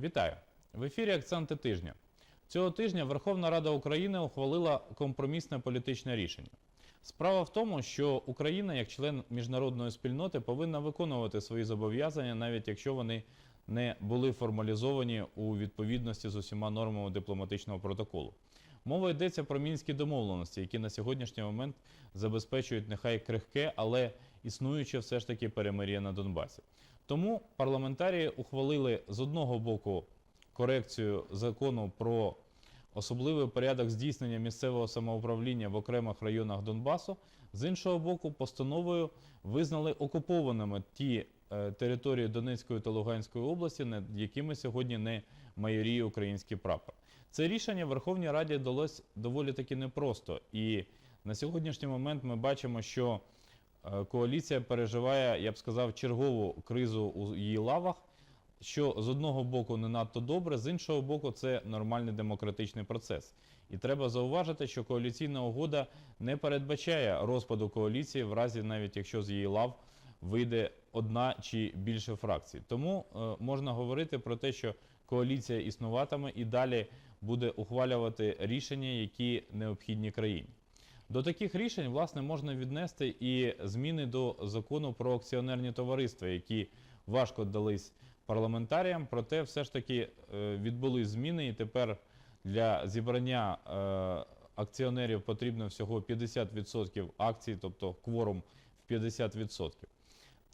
Вітаю! В ефірі Акценти тижня. Цього тижня Верховна Рада України ухвалила компромісне політичне рішення. Справа в тому, що Україна, як член міжнародної спільноти, повинна виконувати свої зобов'язання, навіть якщо вони не були формалізовані у відповідності з усіма нормами дипломатичного протоколу. Мова йдеться про мінські домовленості, які на сьогоднішній момент забезпечують нехай крихке, але існуюче все ж таки перемир'я на Донбасі. Тому парламентарії ухвалили з одного боку корекцію закону про особливий порядок здійснення місцевого самоуправління в окремих районах Донбасу. З іншого боку, постановою визнали окупованими ті е, території Донецької та Луганської області, над якими сьогодні не майоріє український прапор. Це рішення Верховній Раді далось доволі таки непросто. І на сьогоднішній момент ми бачимо, що коаліція переживає, я б сказав, чергову кризу у її лавах що з одного боку не надто добре, з іншого боку, це нормальний демократичний процес. І треба зауважити, що коаліційна угода не передбачає розпаду коаліції, в разі навіть якщо з її лав вийде одна чи більше фракцій. Тому е, можна говорити про те, що коаліція існуватиме і далі буде ухвалювати рішення, які необхідні країні. До таких рішень власне можна віднести і зміни до закону про акціонерні товариства, які важко дались парламентаріям. Проте, все ж таки відбули відбулись зміни, і тепер для зібрання е, акціонерів потрібно всього 50% акцій, тобто кворум в 50%.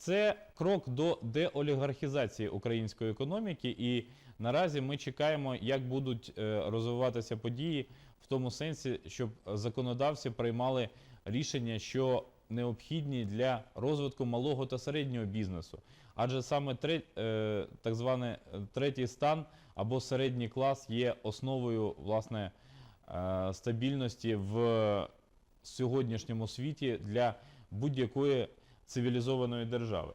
Це крок до деолігархізації української економіки, і наразі ми чекаємо, як будуть е, розвиватися події в тому сенсі, щоб законодавці приймали рішення, що необхідні для розвитку малого та середнього бізнесу. Адже саме е, так званий е, третій стан або середній клас є основою власне стабільності в сьогоднішньому світі для будь-якої цивілізованої держави.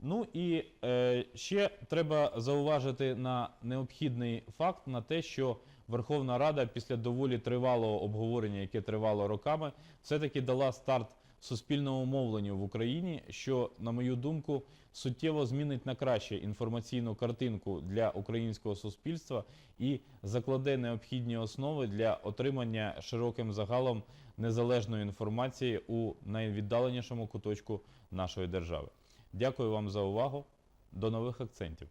Ну і е, ще треба зауважити на необхідний факт на те, що Верховна Рада після доволі тривалого обговорення, яке тривало роками, все-таки дала старт суспільному мовленню в Україні, що, на мою думку, суттєво змінить на краще інформаційну картинку для українського суспільства і закладе необхідні основи для отримання широким загалом незалежної інформації у найвіддаленішому куточку нашої держави. Дякую вам за увагу. До нових акцентів.